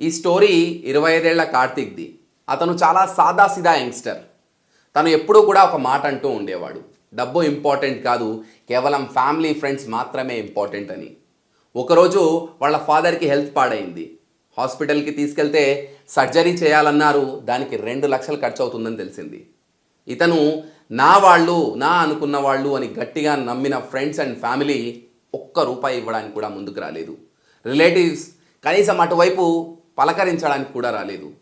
ఈ స్టోరీ ఇరవై ఐదేళ్ళ కార్తీక్ది. అతను చాలా సాదాసిదా యంగ్స్టర్. తను ఎప్పుడూ కూడా ఒక మాట అంటూ ఉండేవాడు. డబ్బు ఇంపార్టెంట్ కాదు కేవలం ఫ్యామిలీ ఫ్రెండ్స్ మాత్రమే ఇంపార్టెంట్ అని. ఒకరోజు వాళ్ళ ఫాదర్కి హెల్త్ పాడైంది. హాస్పిటల్కి తీసుకెళ్తే సర్జరీ చేయాలన్నారు దానికి రెండు లక్షలు ఖర్చు అవుతుందని తెలిసింది. ఇతను నా వాళ్ళు నా అనుకున్న వాళ్ళు అని గట్టిగా నమ్మిన ఫ్రెండ్స్ అండ్ ఫ్యామిలీ ఒక్క రూపాయి ఇవ్వడానికి కూడా ముందుకు రాలేదు. రిలేటివ్స్ కనీసం అటువైపు పలకరించడానికి కూడా రాలేదు.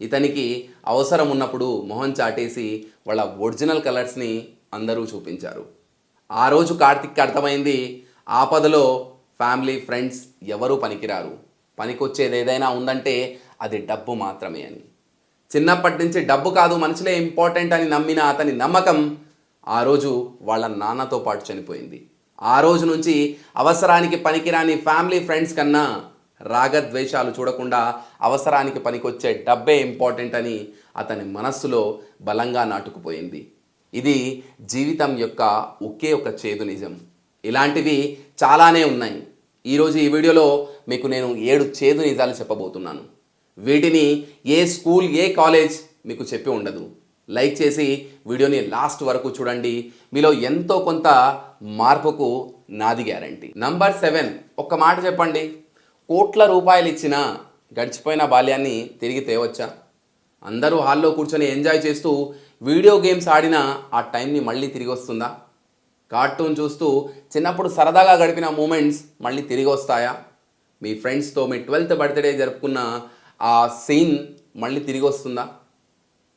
ఇతనికి అవసరం ఉన్నప్పుడు మొహం చాటేసి వాళ్ళ ఒరిజినల్ కలర్స్ని అందరూ చూపించారు. ఆ రోజు కార్తిక్కి అర్థమైంది ఆపదలో ఫ్యామిలీ ఫ్రెండ్స్ ఎవరూ పనికిరారు. పనికొచ్చేది ఏదైనా ఉందంటే అది డబ్బు మాత్రమే అని. చిన్నప్పటి నుంచి డబ్బు కాదు మనుషులే ఇంపార్టెంట్ అని నమ్మిన అతని నమ్మకం ఆ రోజు వాళ్ళ నాన్నతో పాటు చనిపోయింది. ఆ రోజు నుంచి అవసరానికి పనికిరాని ఫ్యామిలీ ఫ్రెండ్స్ కన్నా రాగద్వేషాలు చూడకుండా అవసరానికి పనికొచ్చే డబ్బే ఇంపార్టెంట్ అని అతని మనస్సులో బలంగా నాటుకుపోయింది. ఇది జీవితం యొక్క ఒకే ఒక చేదు నిజం. ఇలాంటివి చాలానే ఉన్నాయి. ఈరోజు ఈ వీడియోలో మీకు నేను ఏడు చేదు నిజాలు చెప్పబోతున్నాను. వీటిని ఏ స్కూల్ ఏ కాలేజ్ మీకు చెప్పి ఉండదు. లైక్ చేసి వీడియోని లాస్ట్ వరకు చూడండి. మీలో ఎంతో కొంత మార్పుకు నాది గ్యారంటీ. నంబర్ సెవెన్ ఒక్క మాట చెప్పండి. కోట్ల రూపాయలు ఇచ్చిన గడిచిపోయిన బాల్యాన్ని తిరిగి తేవచ్చా? అందరూ హాల్లో కూర్చొని ఎంజాయ్ చేస్తూ వీడియో గేమ్స్ ఆడిన ఆ టైంని మళ్ళీ తిరిగి వస్తుందా? కార్టూన్ చూస్తూ చిన్నప్పుడు సరదాగా గడిపిన మూమెంట్స్ మళ్ళీ తిరిగి వస్తాయా? మీ ఫ్రెండ్స్తో మీ ట్వెల్త్ బర్త్డే జరుపుకున్న ఆ సీన్ మళ్ళీ తిరిగి వస్తుందా?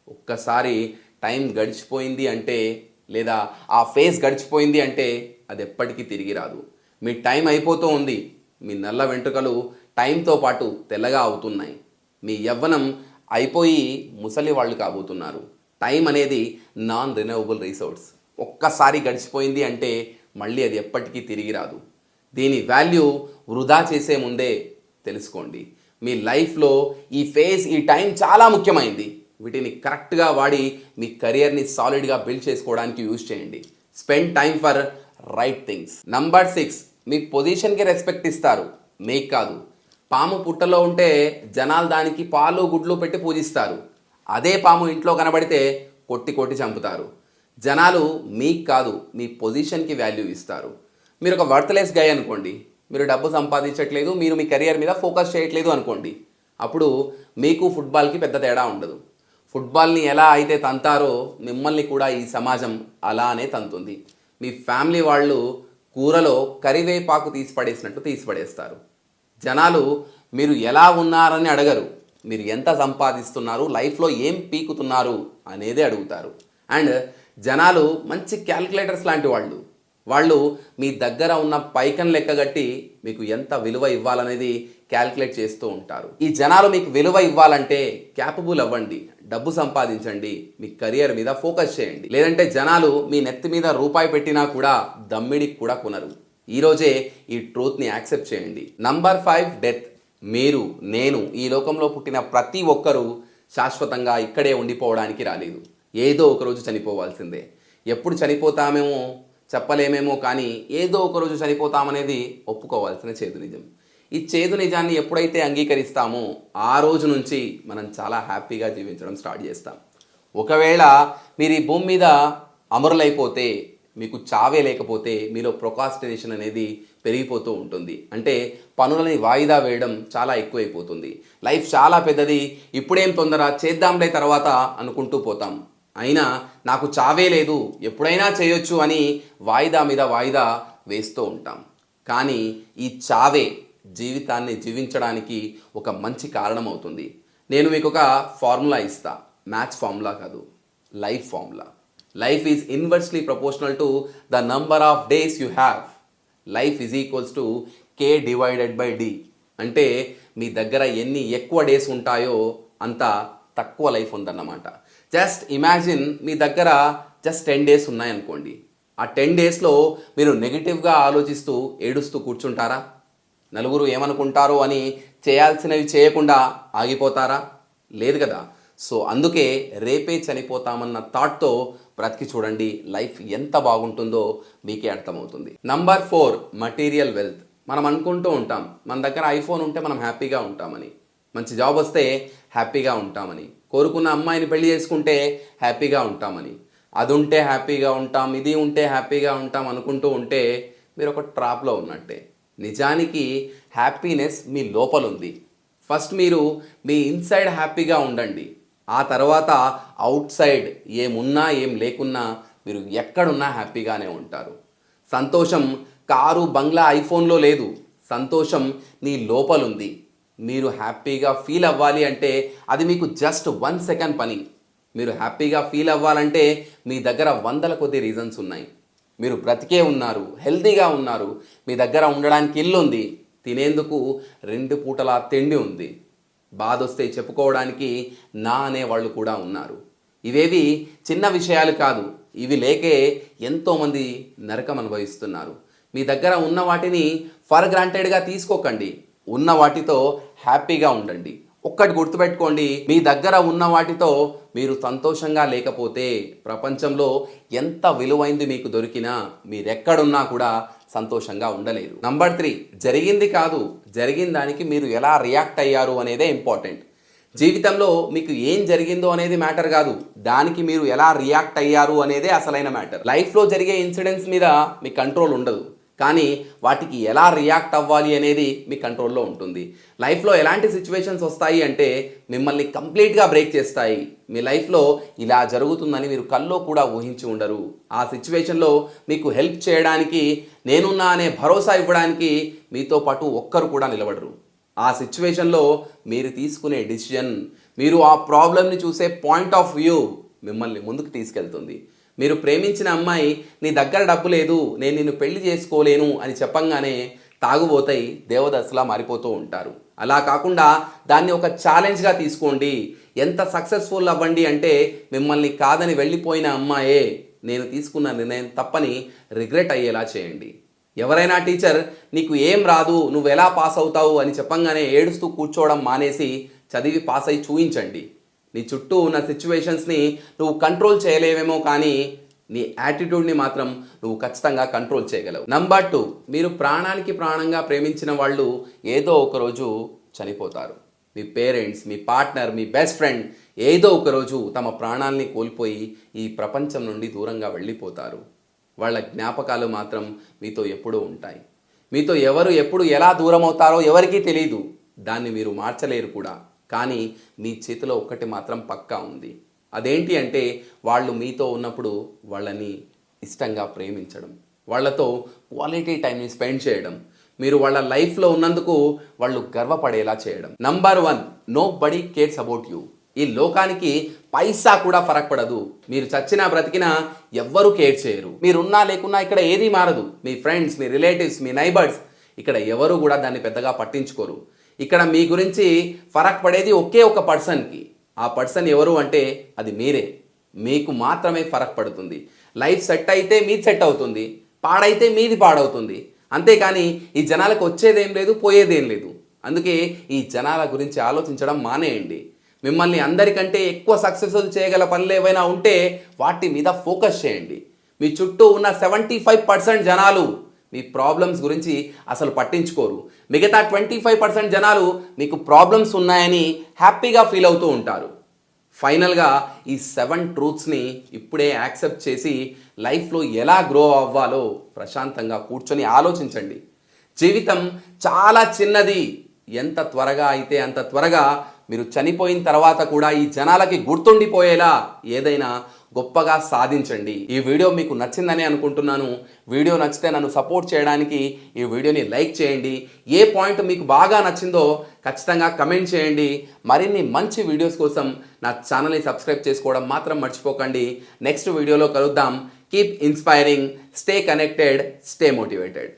ఒక్కసారి టైం గడిచిపోయింది అంటే లేదా ఆ ఫేస్ గడిచిపోయింది అంటే అది ఎప్పటికీ తిరిగి రాదు. మీ టైం అయిపోతూ ఉంది. మీ నల్ల వెంట్రుకలు టైంతో పాటు తెల్లగా అవుతున్నాయి. మీ యవ్వనం అయిపోయి ముసలి వాళ్ళు కాబోతున్నారు. టైం అనేది నాన్ రినవబుల్ రిసోర్స్. ఒక్కసారి గడిచిపోయింది అంటే మళ్ళీ అది ఎప్పటికీ తిరిగి రాదు. దీని వాల్యూ వృధా చేసే ముందే తెలుసుకోండి. మీ లైఫ్లో ఈ ఫేజ్ ఈ టైం చాలా ముఖ్యమైంది. వీటిని కరెక్ట్గా వాడి మీ కెరియర్ని సాలిడ్గా బిల్డ్ చేసుకోవడానికి యూజ్ చేయండి. Spend time for right things. Number six మీ పొజిషన్కి రెస్పెక్ట్ ఇస్తారు. మీకు కాదు. పాము పుట్టలో ఉంటే జనాలు దానికి పాలు గుడ్లు పెట్టి పూజిస్తారు. అదే పాము ఇంట్లో కనబడితే కొట్టి కొట్టి చంపుతారు. జనాలు మీకు కాదు మీ పొజిషన్కి వాల్యూ ఇస్తారు. మీరు ఒక వర్త్లెస్ గై అనుకోండి. మీరు డబ్బు సంపాదించట్లేదు మీరు మీ కెరియర్ మీద ఫోకస్ చేయట్లేదు అనుకోండి. అప్పుడు మీకు ఫుట్బాల్కి పెద్ద తేడా ఉండదు. ఫుట్బాల్ని ఎలా అయితే తంతారో మిమ్మల్ని కూడా ఈ సమాజం అలానే తంతుంది. మీ ఫ్యామిలీ వాళ్ళు కూరలో కరివేపాకు తీసి పడేసినట్టు తీసి పడేస్తారు. జనాలు మీరు ఎలా ఉన్నారని అడగరు. మీరు ఎంత సంపాదిస్తున్నారు? లైఫ్లో ఏం పీకుతున్నారు? అనేదే అడుగుతారు. అండ్ జనాలు మంచి క్యాల్కులేటర్స్ లాంటి వాళ్ళు. వాళ్ళు మీ దగ్గర ఉన్న పైకం లెక్కగట్టి మీకు ఎంత విలువ ఇవ్వాలనేది క్యాల్కులేట్ చేస్తూ ఉంటారు. ఈ జనాలు మీకు విలువ ఇవ్వాలంటే క్యాపబుల్ అవ్వండి డబ్బు సంపాదించండి మీ కెరియర్ మీద ఫోకస్ చేయండి. లేదంటే జనాలు మీ నెత్తి మీద రూపాయి పెట్టినా కూడా దమ్మిడికి కూడా కొనరు. ఈరోజే ఈ ట్రూత్ని యాక్సెప్ట్ చేయండి. Number five death. మీరు నేను ఈ లోకంలో పుట్టిన ప్రతి ఒక్కరూ శాశ్వతంగా ఇక్కడే ఉండిపోవడానికి రాలేదు. ఏదో ఒకరోజు చనిపోవాల్సిందే. ఎప్పుడు చనిపోతామేమో చెప్పలేమేమో కానీ ఏదో ఒకరోజు చనిపోతామనేది ఒప్పుకోవాల్సిన చేదు నిజం. ఈ చేదు నిజాన్ని ఎప్పుడైతే అంగీకరిస్తామో ఆ రోజు నుంచి మనం చాలా హ్యాపీగా జీవించడం స్టార్ట్ చేస్తాం. ఒకవేళ మీరు ఈ భూమి మీద అమరులైపోతే మీకు చావే లేకపోతే మీలో ప్రొకాస్టినేషన్ అనేది పెరిగిపోతూ ఉంటుంది. అంటే పనులని వాయిదా వేయడం చాలా ఎక్కువైపోతుంది. లైఫ్ చాలా పెద్దది. ఇప్పుడేం తొందర? చేద్దాంలే తర్వాత అనుకుంటూ పోతాం. అయినా నాకు చావే లేదు ఎప్పుడైనా చేయొచ్చు అని వాయిదా మీద వాయిదా వేస్తూ ఉంటాం. కానీ ఈ చావే జీవితాన్ని జీవించడానికి ఒక మంచి కారణం అవుతుంది నేను మీకు ఒక ఫార్ములా ఇస్తా. మ్యాథ్స్ ఫార్ములా కాదు life formula. Life is inversely proportional to the number of days you have. Life is equals to K divided by D. అంటే మీ దగ్గర ఎన్ని ఎక్కువ డేస్ ఉంటాయో అంత తక్కువ లైఫ్ ఉందన్నమాట. జస్ట్ ఇమాజిన్ మీ దగ్గర జస్ట్ టెన్ డేస్ ఉన్నాయనుకోండి. ఆ టెన్ డేస్లో మీరు నెగిటివ్గా ఆలోచిస్తూ ఏడుస్తూ కూర్చుంటారా? నలుగురు ఏమనుకుంటారు అని చేయాల్సినవి చేయకుండా ఆగిపోతారా? లేదు కదా. సో అందుకే రేపే చనిపోతామన్న థాట్తో బ్రతికి చూడండి. లైఫ్ ఎంత బాగుంటుందో మీకే అర్థమవుతుంది. నంబర్ ఫోర్ మటీరియల్ వెల్త్ మనం అనుకుంటూ ఉంటాం. మన దగ్గర ఐఫోన్ ఉంటే మనం హ్యాపీగా ఉంటామని. మంచి జాబ్ వస్తే హ్యాపీగా ఉంటామని. కోరుకున్న అమ్మాయిని పెళ్ళి చేసుకుంటే హ్యాపీగా ఉంటామని. అది ఉంటే హ్యాపీగా ఉంటాం ఇది ఉంటే హ్యాపీగా ఉంటాం అనుకుంటూ ఉంటే మీరు ఒక ట్రాప్లో ఉన్నట్టే. నిజానికి హ్యాపీనెస్ మీ లోపల ఉంది ఫస్ట్ మీరు మీ ఇన్సైడ్ హ్యాపీగా ఉండండి. ఆ తర్వాత అవుట్ సైడ్ ఏమున్నా ఏం లేకున్నా మీరు ఎక్కడున్నా హ్యాపీగానే ఉంటారు. సంతోషం కారు బంగ్లా ఐఫోన్లో లేదు. సంతోషం నీ లోపలుంది. మీరు హ్యాపీగా ఫీల్ అవ్వాలి అంటే అది మీకు జస్ట్ వన్ సెకండ్ పని. మీరు హ్యాపీగా ఫీల్ అవ్వాలంటే మీ దగ్గర వందల కొద్ది రీజన్స్ ఉన్నాయి. మీరు బ్రతికే ఉన్నారు హెల్తీగా ఉన్నారు మీ దగ్గర ఉండడానికి ఇల్లు ఉంది తినేందుకు రెండు పూటల తిండి ఉంది. బాధ వస్తే చెప్పుకోవడానికి నా అనే వాళ్ళు కూడా ఉన్నారు. ఇవేవి చిన్న విషయాలు కాదు ఇవి లేకే ఎంతోమంది నరకం అనుభవిస్తున్నారు. మీ దగ్గర ఉన్న వాటిని ఫర్ గ్రాంటెడ్గా తీసుకోకండి. ఉన్న వాటితో హ్యాపీగా ఉండండి. ఒక్కటి గుర్తుపెట్టుకోండి మీ దగ్గర ఉన్న వాటితో మీరు సంతోషంగా లేకపోతే ప్రపంచంలో ఎంత విలువైంది మీకు దొరికినా మీరెక్కడున్నా కూడా సంతోషంగా ఉండలేరు. నంబర్ త్రీ జరిగింది కాదు జరిగిన దానికి మీరు ఎలా రియాక్ట్ అయ్యారు అనేదే ఇంపార్టెంట్ జీవితంలో మీకు ఏం జరిగిందో అనేది మ్యాటర్ కాదు దానికి మీరు ఎలా రియాక్ట్ అయ్యారు అనేదే అసలైన మ్యాటర్ లైఫ్లో జరిగే ఇన్సిడెంట్స్ మీద మీ కంట్రోల్ ఉండదు. కానీ వాటికి ఎలా రియాక్ట్ అవ్వాలి అనేది మీ కంట్రోల్లో ఉంటుంది. లైఫ్లో ఎలాంటి సిచ్యువేషన్స్ వస్తాయి అంటే మిమ్మల్ని కంప్లీట్గా బ్రేక్ చేస్తాయి. మీ లైఫ్లో ఇలా జరుగుతుందని మీరు కల్లో కూడా ఊహించి ఉండరు. ఆ సిచ్యువేషన్లో మీకు హెల్ప్ చేయడానికి నేనున్నా అనే భరోసా ఇవ్వడానికి మీతో పాటు ఒక్కరు కూడా నిలబడరు. ఆ సిచ్యువేషన్లో మీరు తీసుకునే డిసిజన్ మీరు ఆ ప్రాబ్లమ్ని చూసే పాయింట్ ఆఫ్ వ్యూ మిమ్మల్ని ముందుకు తీసుకెళ్తుంది. మీరు ప్రేమించిన అమ్మాయి నీ దగ్గర డబ్బు లేదు నేను నిన్ను పెళ్ళి చేసుకోలేను అని చెప్పంగానే తాగుబోతాయి దేవదశలా మారిపోతూ ఉంటారు. అలా కాకుండా దాన్ని ఒక ఛాలెంజ్గా తీసుకోండి. ఎంత సక్సెస్ఫుల్ అవ్వండి అంటే మిమ్మల్ని కాదని వెళ్ళిపోయిన అమ్మాయే నేను తీసుకున్న నిర్ణయం తప్పని రిగ్రెట్ అయ్యేలా చేయండి. ఎవరైనా టీచర్ నీకు ఏం రాదు నువ్వు ఎలా పాస్ అవుతావు అని చెప్పంగానే ఏడుస్తూ కూర్చోవడం మానేసి చదివి పాస్ అయి చూయించండి. నీ చుట్టూ ఉన్న సిచ్యువేషన్స్ని నువ్వు కంట్రోల్ చేయలేవేమో కానీ నీ యాటిట్యూడ్ని మాత్రం నువ్వు ఖచ్చితంగా కంట్రోల్ చేయగలవు. నంబర్ టూ మీరు ప్రాణానికి ప్రాణంగా ప్రేమించిన వాళ్ళు ఏదో ఒకరోజు చనిపోతారు. మీ పేరెంట్స్ మీ పార్ట్నర్ మీ బెస్ట్ ఫ్రెండ్ ఏదో ఒకరోజు తమ ప్రాణాల్ని కోల్పోయి ఈ ప్రపంచం నుండి దూరంగా వెళ్ళిపోతారు. వాళ్ళ జ్ఞాపకాలు మాత్రం మీతో ఎప్పుడూ ఉంటాయి. మీతో ఎవరు ఎప్పుడు ఎలా దూరం అవుతారో ఎవరికీ తెలియదు దాన్ని మీరు మార్చలేరు కూడా. కానీ మీ చేతిలో ఒక్కటి మాత్రం పక్కా ఉంది. అదేంటి అంటే వాళ్ళు మీతో ఉన్నప్పుడు వాళ్ళని ఇష్టంగా ప్రేమించడం వాళ్ళతో క్వాలిటీ టైంని స్పెండ్ చేయడం మీరు వాళ్ళ లైఫ్లో ఉన్నందుకు వాళ్ళు గర్వపడేలా చేయడం. Number one nobody cares about you ఈ లోకానికి పైసా కూడా ఫరక్ పడదు మీరు చచ్చినా బ్రతికినా ఎవ్వరూ కేర్ చేయరు. మీరున్నా లేకున్నా ఇక్కడ ఏది మారదు. మీ ఫ్రెండ్స్ మీ రిలేటివ్స్ మీ నైబర్స్ ఇక్కడ ఎవరు కూడా దాన్ని పెద్దగా పట్టించుకోరు. ఇక్కడ మీ గురించి ఫరక్ పడేది ఒకే ఒక పర్సన్కి. ఆ పర్సన్ ఎవరు అంటే అది మీరే. మీకు మాత్రమే ఫరక్ పడుతుంది. లైఫ్ సెట్ అయితే మీది సెట్ అవుతుంది. పాడైతే మీది పాడవుతుంది. అంతేకాని ఈ జనాలకు వచ్చేదేం లేదు పోయేదేం లేదు. అందుకే ఈ జనాల గురించి ఆలోచించడం మానేయండి. మిమ్మల్ని అందరికంటే ఎక్కువ సక్సెస్ఫుల్ చేయగల పనులు ఏవైనా ఉంటే వాటి మీద ఫోకస్ చేయండి. మీ చుట్టూ ఉన్న సెవెంటీ ఫైవ్ పర్సెంట్ జనాలు మీ ప్రాబ్లమ్స్ గురించి అసలు పట్టించుకోరు. మిగతా ట్వంటీ ఫైవ్ పర్సెంట్ జనాలు మీకు ప్రాబ్లమ్స్ ఉన్నాయని హ్యాపీగా ఫీల్ అవుతూ ఉంటారు. ఫైనల్గా ఈ సెవెన్ ట్రూత్స్ని ఇప్పుడే యాక్సెప్ట్ చేసి లైఫ్లో ఎలా గ్రో అవ్వాలో ప్రశాంతంగా కూర్చొని ఆలోచించండి. జీవితం చాలా చిన్నది. ఎంత త్వరగా అయితే అంత త్వరగా మీరు చనిపోయిన తర్వాత కూడా ఈ జనాలకి గుర్తుండిపోయేలా ఏదైనా గొప్పగా సాధించండి. ఈ వీడియో మీకు నచ్చిందని అనుకుంటున్నాను. వీడియో నచ్చితే నన్ను సపోర్ట్ చేయడానికి ఈ వీడియోని లైక్ చేయండి. ఏ పాయింట్ మీకు బాగా నచ్చిందో ఖచ్చితంగా కమెంట్ చేయండి. మరిన్ని మంచి వీడియోస్ కోసం నా ఛానల్ని సబ్స్క్రైబ్ చేసుకోవడం మాత్రం మర్చిపోకండి. నెక్స్ట్ వీడియోలో కలుద్దాం. Keep inspiring stay connected stay motivated.